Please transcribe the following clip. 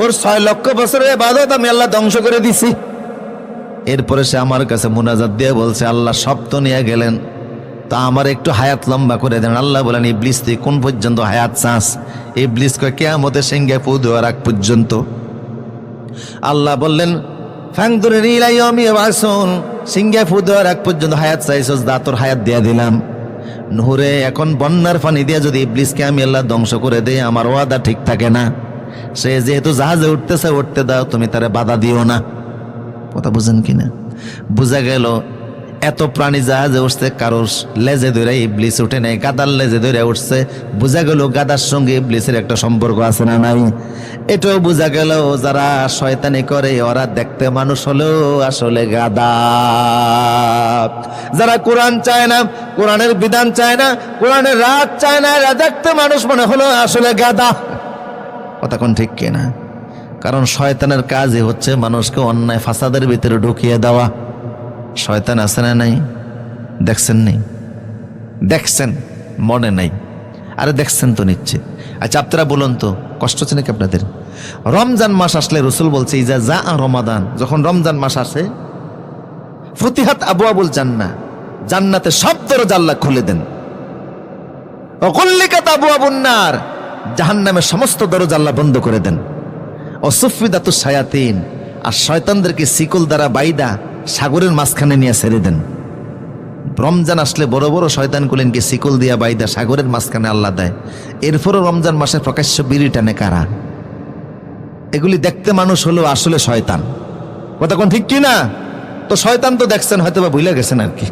ওর ছয় লক্ষ বছরের এবাদত আমি আল্লাহ ধ্বংস করে দিছি। এরপরে সে আমার কাছে মুনাজাত দিয়ে বলছে, আল্লাহ সব তো নিয়ে গেলেন, তা আমার একটু হায়াত লম্বা করে দেন। আল্লাহ বলেন, ইবলিস, তুই কোন পর্যন্ত হায়াত চাস? ইবলিস কয়, কেয়ামতে সিংহে পু দেওয়ার আগ পর্যন্ত। আল্লাহ বললেন ফু দেওয়ার পর্যন্ত হায়াত হায়াত দিয়া দিলাম। নহরে, এখন বন্যার দিয়ে যদি আমি আল্লাহ ধ্বংস করে দেই, আমার ওয়াদা ঠিক থাকে না। সে যেহেতু জাহাজে উঠতেছে, উঠতে দাও, তুমি তারে বাধা দিও না। কথা বুঝেন কিনা বোঝা গেল, এত প্রাণী জাহাজে উঠছে, কারোর লেজে ধরে ইবলিস উঠে নেই, গাদার লেজে ধরে উঠছে। বোঝা গেল, গাদার সঙ্গে ইবলিসের একটা সম্পর্ক আছে না নাই? এটাও বোঝা গেল, যারা শয়তানি করে, ওরা দেখতে মানুষ হলেও আসলে গাদা। যারা কোরআন চায় না, কোরআনের বিধান চায় না, কোরআনের রাত চায় না, এরা দেখতে মানুষ মনে হলো আসলে গাদা। কথা কোন ঠিক কিনা? কারণ শয়তানের কাজই হচ্ছে মানুষকে অন্যায় ফাসাদের ভিতরে ঢুকিয়ে দেওয়া। শয়তান আছে না নাই? দেখছেন নেই দেখছেন, মনে নাই। আরে দেখছেন তো নিচ্ছে আচ্ছা আপনারা বলুন তো, কষ্ট হচ্ছে নাকি আপনাদের? রমজান মাস আসলে রসুল বলছে, ইজা যা রমাদান। যখন রমজান মাস আসে, ফতিহাত আবু আবুল জান্না জান্নাতে সব দরজা আল্লাহ খুলে দেন। অকল্লিকাত আবু আবুন্নার জাহান্নামের সমস্ত দরজা আল্লাহ বন্ধ করে দেন। অসুফিদাতু সায়াতিন আর শয়তানদেরকে শিকল দ্বারা বাইদা সাগরের মাঝখানে নিয়ে ছেড়ে দেন। রমজান আসলে বড় বড় শয়তান গুলেনকে শিকল দিয়া বাইদা সাগরের মাঝখানে আল্লাহ দেয়। এরপরও রমজান মাসে প্রকাশ্য বিড়ি টানে কারা? এগুলি দেখতে মানুষ হলো আসলে শয়তান। কথা কোন ঠিক কি না তো শয়তান তো দেখছেন হয়তো বা ভুলে গেছেন আর কি।